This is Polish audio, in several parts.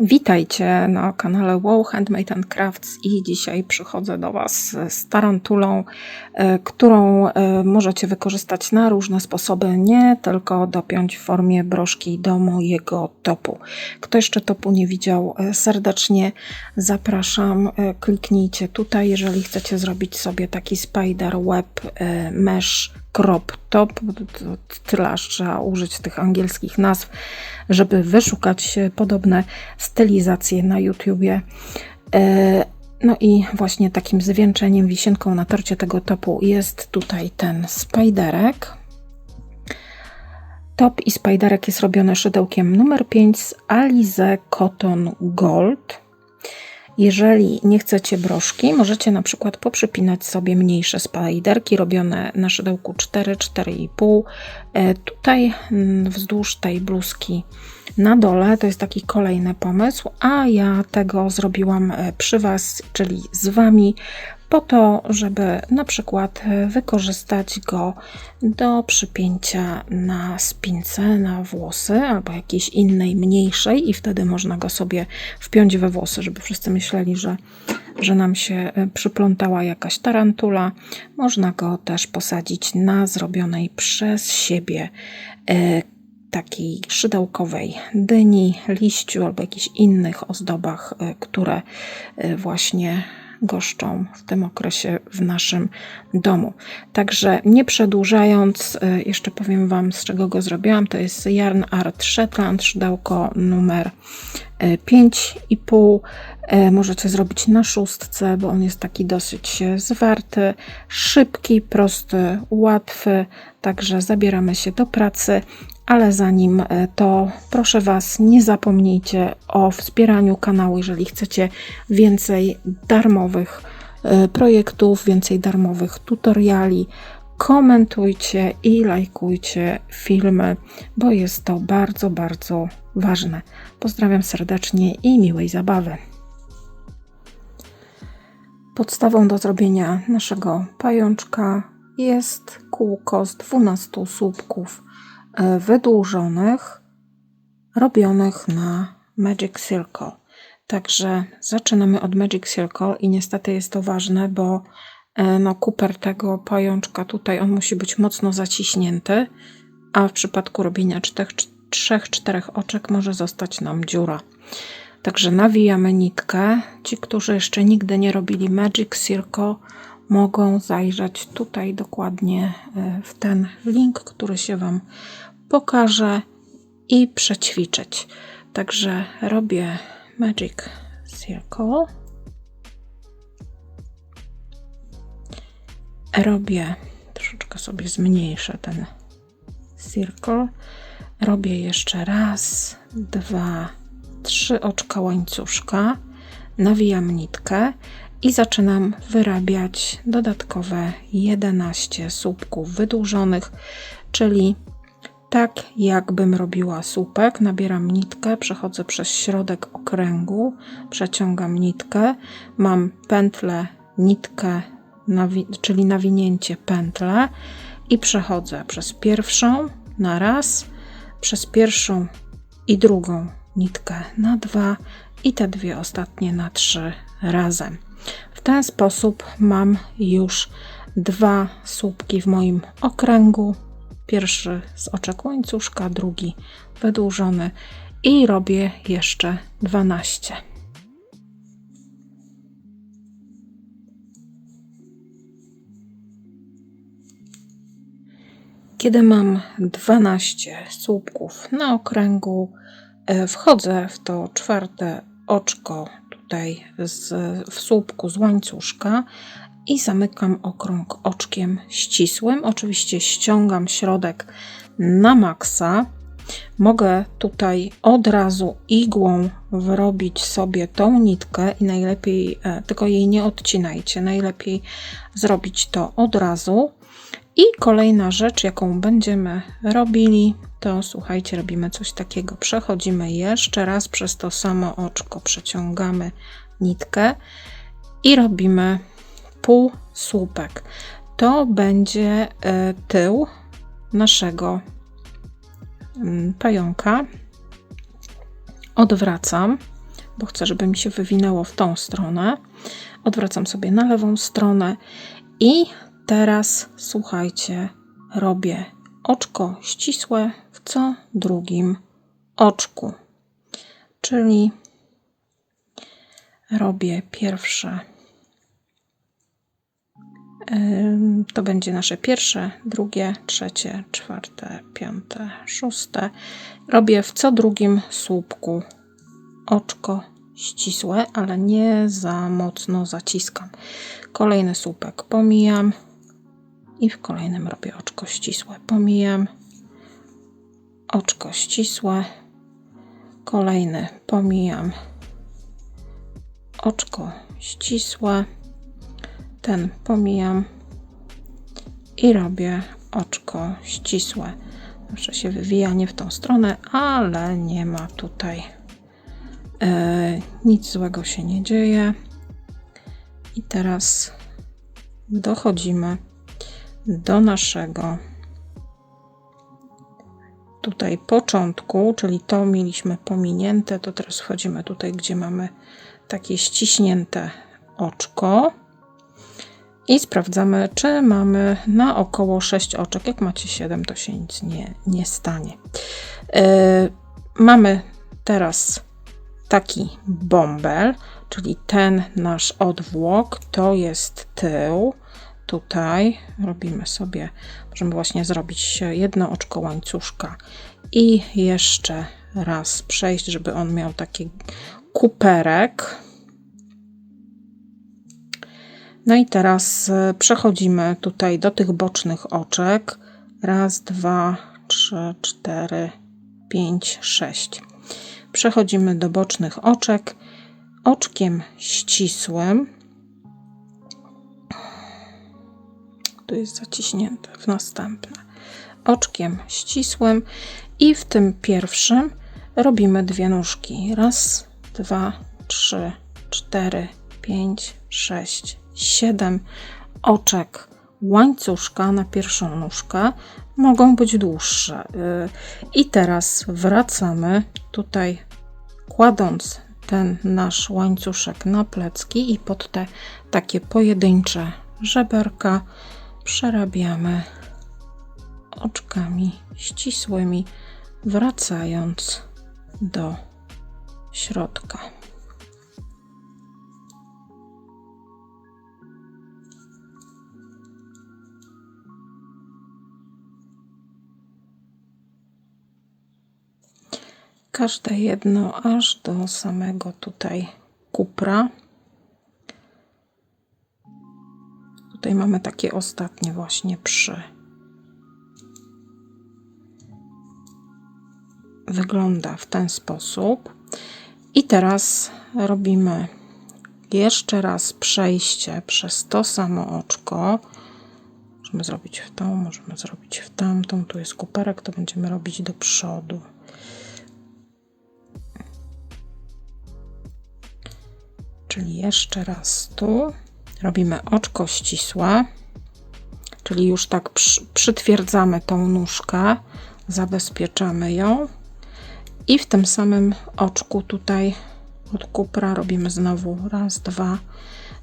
Witajcie na kanale Wow Handmade and Crafts i dzisiaj przychodzę do Was z tarantulą, e, którą e, możecie wykorzystać na różne sposoby, nie tylko dopiąć w formie broszki do mojego topu. Kto jeszcze topu nie widział, e, serdecznie zapraszam. Kliknijcie tutaj, jeżeli chcecie zrobić sobie taki spider web mesh crop top, tyle trzeba użyć tych angielskich nazw, żeby wyszukać podobne stylizacje na YouTubie. E, no i właśnie takim zwieńczeniem, wisienką na torcie tego topu jest tutaj ten spiderek. Top i spiderek jest robiony szydełkiem numer 5 z Alize Cotton Gold. Jeżeli nie chcecie broszki, możecie na przykład poprzypinać sobie mniejsze spiderki robione na szydełku 4-4,5. E, tutaj mm, wzdłuż tej bluzki na dole to jest taki kolejny pomysł, a ja tego zrobiłam e, przy Was, czyli z Wami, po to, żeby na przykład e, wykorzystać go do przypięcia na spince, na włosy albo jakiejś innej mniejszej i wtedy można go sobie wpiąć we włosy, żeby wszyscy myśleli, że, że nam się e, przyplątała jakaś tarantula. Można go też posadzić na zrobionej przez siebie e, takiej szydełkowej dyni, liściu albo jakichś innych ozdobach, które właśnie goszczą w tym okresie w naszym domu. Także nie przedłużając, e, jeszcze powiem Wam z czego go zrobiłam. To jest Yarn Art Shetland, szydełko numer 5,5. E, e, możecie zrobić na szóstce, bo on jest taki dosyć zwarty, szybki, prosty, łatwy. Także zabieramy się do pracy. Ale zanim e, to, proszę Was, nie zapomnijcie o wspieraniu kanału, jeżeli chcecie więcej darmowych e, projektów, więcej darmowych tutoriali. Komentujcie i lajkujcie filmy, bo jest to bardzo, bardzo ważne. Pozdrawiam serdecznie i miłej zabawy. Podstawą do zrobienia naszego pajączka jest kółko z 12 słupków wydłużonych, robionych na Magic Circle. Także zaczynamy od Magic Circle i niestety jest to ważne, bo e, no, kuper tego pajączka tutaj on musi być mocno zaciśnięty, a w przypadku robienia 3-4 oczek może zostać nam dziura. Także nawijamy nitkę. Ci, którzy jeszcze nigdy nie robili Magic Circle, mogą zajrzeć tutaj dokładnie e, w ten link, który się Wam pokażę i przećwiczyć. Także robię Magic Circle. Robię, troszeczkę sobie zmniejszę ten circle. Robię jeszcze raz, dwa, trzy oczka łańcuszka. Nawijam nitkę i zaczynam wyrabiać dodatkowe 11 słupków wydłużonych, czyli tak jakbym robiła słupek, nabieram nitkę, przechodzę przez środek okręgu, przeciągam nitkę, mam pętlę, nitkę, nawi czyli nawinięcie pętlę i przechodzę przez pierwszą na raz, przez pierwszą i drugą nitkę na dwa i te dwie ostatnie na trzy razem. W ten sposób mam już dwa słupki w moim okręgu Pierwszy z oczek łańcuszka, drugi wydłużony i robię jeszcze 12. Kiedy mam 12 słupków na okręgu, e, wchodzę w to czwarte oczko tutaj z, w słupku z łańcuszka i zamykam okrąg oczkiem ścisłym. Oczywiście ściągam środek na maksa. Mogę tutaj od razu igłą wrobić sobie tą nitkę i najlepiej, e, tylko jej nie odcinajcie, najlepiej zrobić to od razu. I kolejna rzecz, jaką będziemy robili, to słuchajcie, robimy coś takiego. Przechodzimy jeszcze raz przez to samo oczko, przeciągamy nitkę i robimy pół słupek. To będzie e, tył naszego mm, pająka. Odwracam bo chcę, żeby mi się wywinęło w tą stronę. Odwracam sobie na lewą stronę i teraz słuchajcie, robię oczko ścisłe co drugim oczku. Czyli robię pierwsze. To będzie nasze pierwsze, drugie, trzecie, czwarte, piąte, szóste. Robię w co drugim słupku oczko ścisłe, ale nie za mocno zaciskam. Kolejny słupek pomijam i w kolejnym robię oczko ścisłe. Pomijam oczko ścisłe. Kolejny pomijam oczko ścisłe. Ten pomijam i robię oczko ścisłe. Zawsze się wywija nie w tą stronę, ale nie ma tutaj e, nic złego się nie dzieje. I teraz dochodzimy do naszego tutaj początku, czyli to mieliśmy pominięte, to teraz wchodzimy tutaj, gdzie mamy takie ściśnięte oczko i sprawdzamy, czy mamy na około 6 oczek. Jak macie 7, to się nic nie, nie stanie. Yy, mamy teraz taki bąbel, czyli ten nasz odwłok, to jest tył. Tutaj robimy sobie, możemy właśnie zrobić jedno oczko łańcuszka i jeszcze raz przejść, żeby on miał taki kuperek. No i teraz e, przechodzimy tutaj do tych bocznych oczek. Raz, dwa, trzy, cztery, pięć, sześć. Przechodzimy do bocznych oczek oczkiem ścisłym. Tu jest zaciśnięte w następne. Oczkiem ścisłym i w tym pierwszym robimy dwie nóżki. Raz, dwa, trzy, cztery, pięć, sześć, siedem oczek łańcuszka na pierwszą nóżkę. Mogą być dłuższe. Y, I teraz wracamy tutaj, kładąc ten nasz łańcuszek na plecki i pod te takie pojedyncze żeberka przerabiamy oczkami ścisłymi, wracając do środka. Każde jedno aż do samego tutaj kupra. Tutaj mamy takie ostatnie właśnie przy. Wygląda w ten sposób. I teraz robimy jeszcze raz przejście przez to samo oczko. Możemy zrobić w tą, możemy zrobić w tamtą. Tu jest kuperek, to będziemy robić do przodu. Czyli jeszcze raz tu robimy oczko ścisłe, czyli już tak przy, przytwierdzamy tą nóżkę, zabezpieczamy ją i w tym samym oczku tutaj od kupra robimy znowu raz, dwa,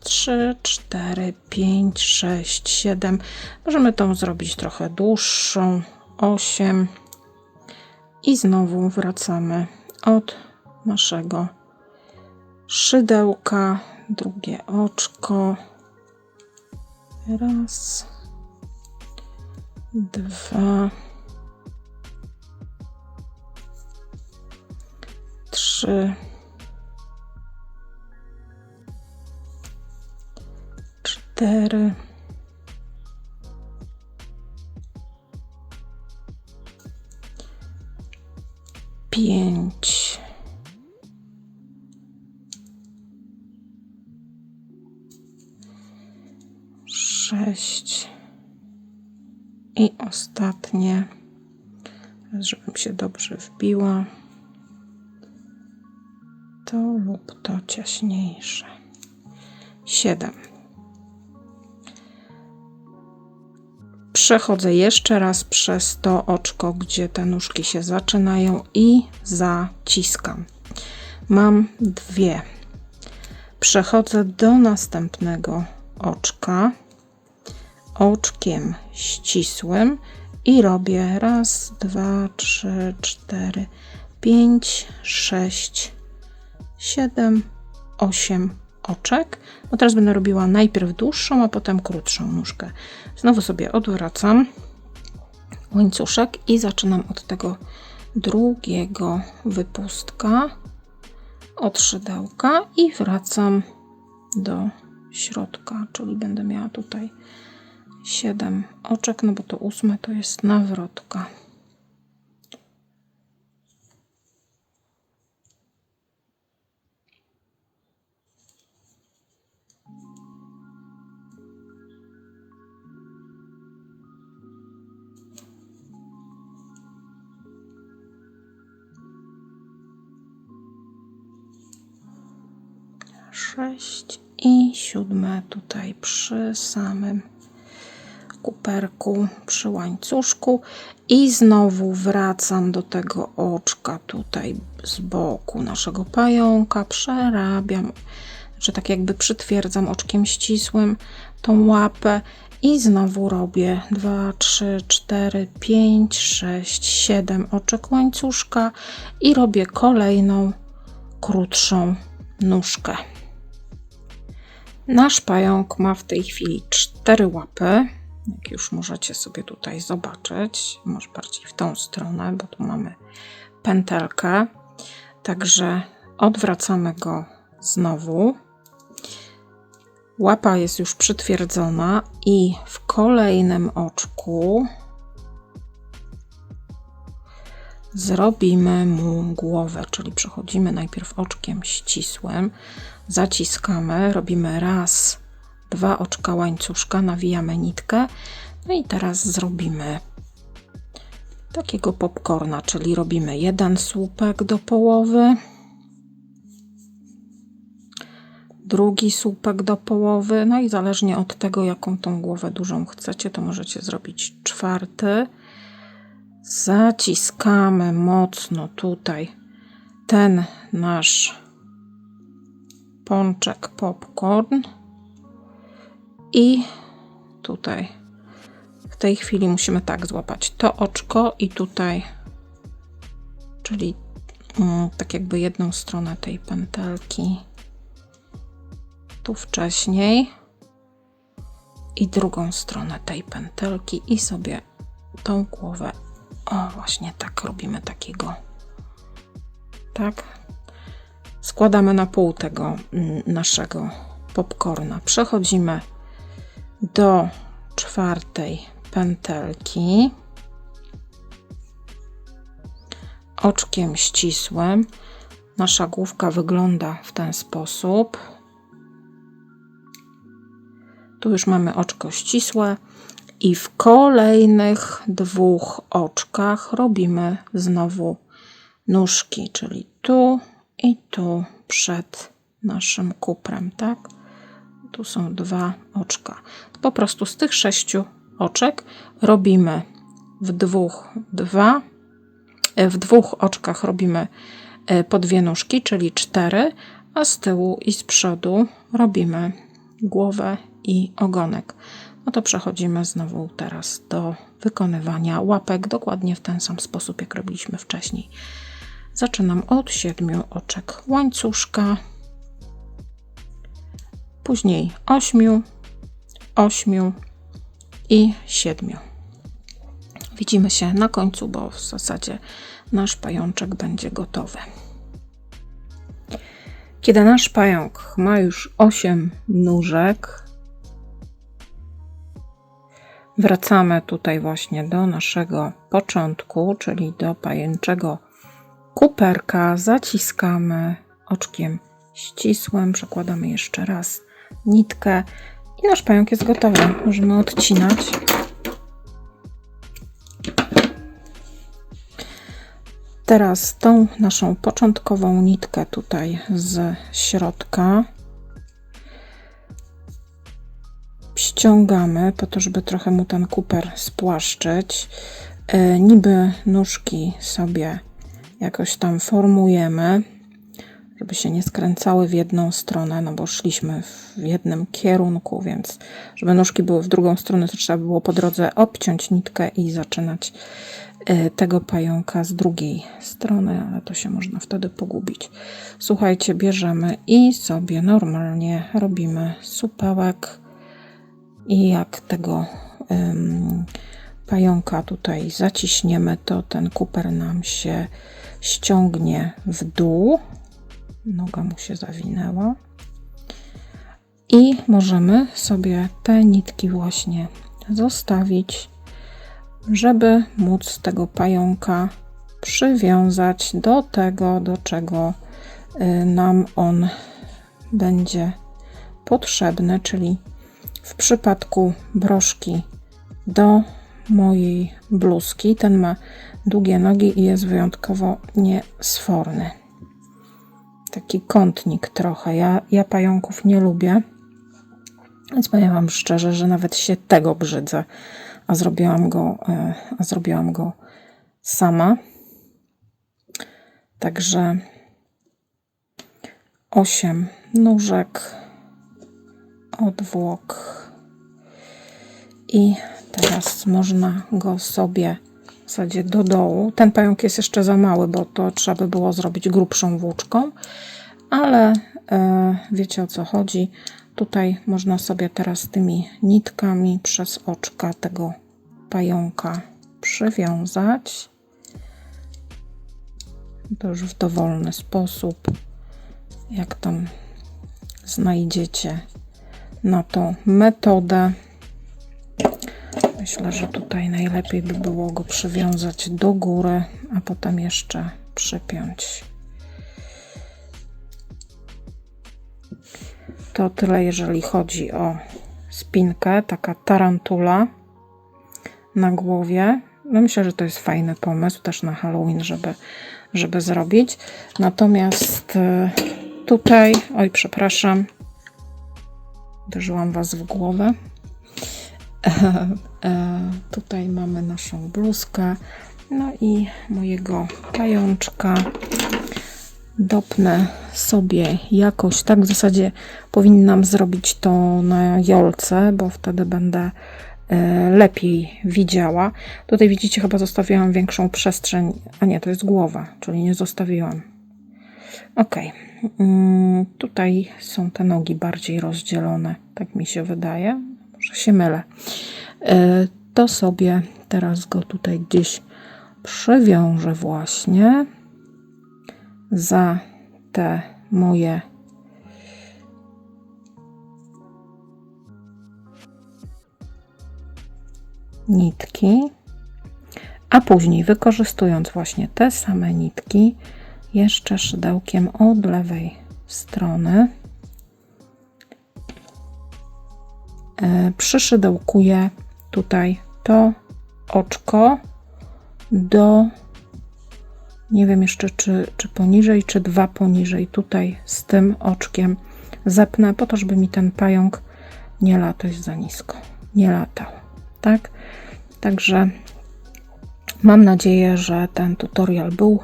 trzy, cztery, pięć, sześć, siedem. Możemy tą zrobić trochę dłuższą, osiem i znowu wracamy od naszego szydełka, drugie oczko. Raz, dwa, trzy, cztery, pięć. Sześć i ostatnie, żebym się dobrze wbiła, to lub to ciaśniejsze. Siedem. Przechodzę jeszcze raz przez to oczko, gdzie te nóżki się zaczynają i zaciskam. Mam dwie. Przechodzę do następnego oczka oczkiem ścisłym i robię raz, dwa, trzy, cztery, pięć, sześć, siedem, osiem oczek. No teraz będę robiła najpierw dłuższą, a potem krótszą nóżkę. Znowu sobie odwracam łańcuszek i zaczynam od tego drugiego wypustka od szydełka i wracam do środka, czyli będę miała tutaj 7 oczek, no bo to ósme to jest nawrotka. Sześć i siódme tutaj przy samym kuperku, przy łańcuszku i znowu wracam do tego oczka tutaj z boku naszego pająka, przerabiam, że tak jakby przytwierdzam oczkiem ścisłym tą łapę i znowu robię 2, 3, 4, 5, 6, 7 oczek łańcuszka i robię kolejną krótszą nóżkę. Nasz pająk ma w tej chwili cztery łapy, jak już możecie sobie tutaj zobaczyć. Może bardziej w tą stronę, bo tu mamy pętelkę. Także odwracamy go znowu. Łapa jest już przytwierdzona i w kolejnym oczku zrobimy mu głowę, czyli przechodzimy najpierw oczkiem ścisłym, zaciskamy, robimy raz, dwa oczka łańcuszka, nawijamy nitkę. No i teraz zrobimy takiego popcorna, czyli robimy jeden słupek do połowy, drugi słupek do połowy, no i zależnie od tego, jaką tą głowę dużą chcecie, to możecie zrobić czwarty. Zaciskamy mocno tutaj ten nasz pączek popcorn i tutaj. W tej chwili musimy tak złapać to oczko i tutaj, czyli mm, tak jakby jedną stronę tej pętelki tu wcześniej i drugą stronę tej pętelki i sobie tą głowę. O właśnie tak robimy takiego. Tak. Składamy na pół tego mm, naszego popcorna. Przechodzimy do czwartej pętelki oczkiem ścisłym. Nasza główka wygląda w ten sposób. Tu już mamy oczko ścisłe i w kolejnych dwóch oczkach robimy znowu nóżki, czyli tu i tu przed naszym kuprem, tak? Tu są dwa oczka. Po prostu z tych sześciu oczek robimy w dwóch dwa, e, w dwóch oczkach robimy e, po dwie nóżki, czyli cztery, a z tyłu i z przodu robimy głowę i ogonek. No to przechodzimy znowu teraz do wykonywania łapek dokładnie w ten sam sposób, jak robiliśmy wcześniej. Zaczynam od siedmiu oczek łańcuszka później 8, 8 i 7. Widzimy się na końcu, bo w zasadzie nasz pajączek będzie gotowy. Kiedy nasz pająk ma już 8 nóżek, wracamy tutaj właśnie do naszego początku, czyli do pajęczego kuperka, zaciskamy oczkiem ścisłym, przekładamy jeszcze raz nitkę i nasz pająk jest gotowy. Możemy odcinać. Teraz tą naszą początkową nitkę tutaj z środka ściągamy po to, żeby trochę mu ten kuper spłaszczyć. E, niby nóżki sobie jakoś tam formujemy. Żeby się nie skręcały w jedną stronę, no bo szliśmy w jednym kierunku, więc żeby nóżki były w drugą stronę, to trzeba było po drodze obciąć nitkę i zaczynać y, tego pająka z drugiej strony, ale to się można wtedy pogubić. Słuchajcie, bierzemy i sobie normalnie robimy supełek i jak tego pająka tutaj zaciśniemy, to ten kuper nam się ściągnie w dół. Noga mu się zawinęła. I możemy sobie te nitki właśnie zostawić, żeby móc tego pająka przywiązać do tego, do czego y, nam on będzie potrzebny, czyli w przypadku broszki do mojej bluzki. Ten ma długie nogi i jest wyjątkowo niesforny. Taki kątnik trochę. Ja, ja pająków nie lubię, więc powiem Wam szczerze, że nawet się tego brzydzę, a zrobiłam go, e, a zrobiłam go sama. Także 8 nóżek, odwłok i teraz można go sobie w zasadzie do dołu. Ten pająk jest jeszcze za mały, bo to trzeba by było zrobić grubszą włóczką, ale e, wiecie o co chodzi. Tutaj można sobie teraz tymi nitkami przez oczka tego pająka przywiązać. To już w dowolny sposób, jak tam znajdziecie na tą metodę. Myślę, że tutaj najlepiej by było go przywiązać do góry, a potem jeszcze przypiąć. To tyle, jeżeli chodzi o spinkę, taka tarantula na głowie. No myślę, że to jest fajny pomysł też na Halloween, żeby, żeby zrobić. Natomiast y, tutaj, oj, przepraszam, uderzyłam Was w głowę. E, tutaj mamy naszą bluzkę, no i mojego pajączka. Dopnę sobie jakoś, tak w zasadzie powinnam zrobić to na jolce, bo wtedy będę e, lepiej widziała. Tutaj widzicie, chyba zostawiłam większą przestrzeń, a nie, to jest głowa, czyli nie zostawiłam. Ok, mm, tutaj są te nogi bardziej rozdzielone, tak mi się wydaje, może się mylę. E, to sobie teraz go tutaj gdzieś przewiążę właśnie za te moje nitki, a później wykorzystując właśnie te same nitki jeszcze szydełkiem od lewej strony przyszydełkuję tutaj to oczko do nie wiem jeszcze czy, czy poniżej, czy dwa poniżej tutaj z tym oczkiem zepnę po to, żeby mi ten pająk nie latał za nisko, nie latał, tak? Także mam nadzieję, że ten tutorial był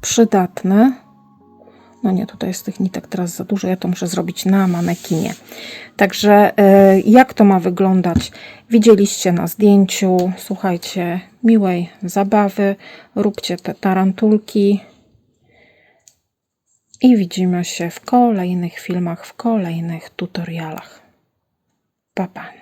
przydatny. No nie, tutaj jest tych nitek teraz za dużo, ja to muszę zrobić na manekinie. Także e, jak to ma wyglądać? Widzieliście na zdjęciu. Słuchajcie, miłej zabawy, róbcie te tarantulki i widzimy się w kolejnych filmach, w kolejnych tutorialach. Pa, pa.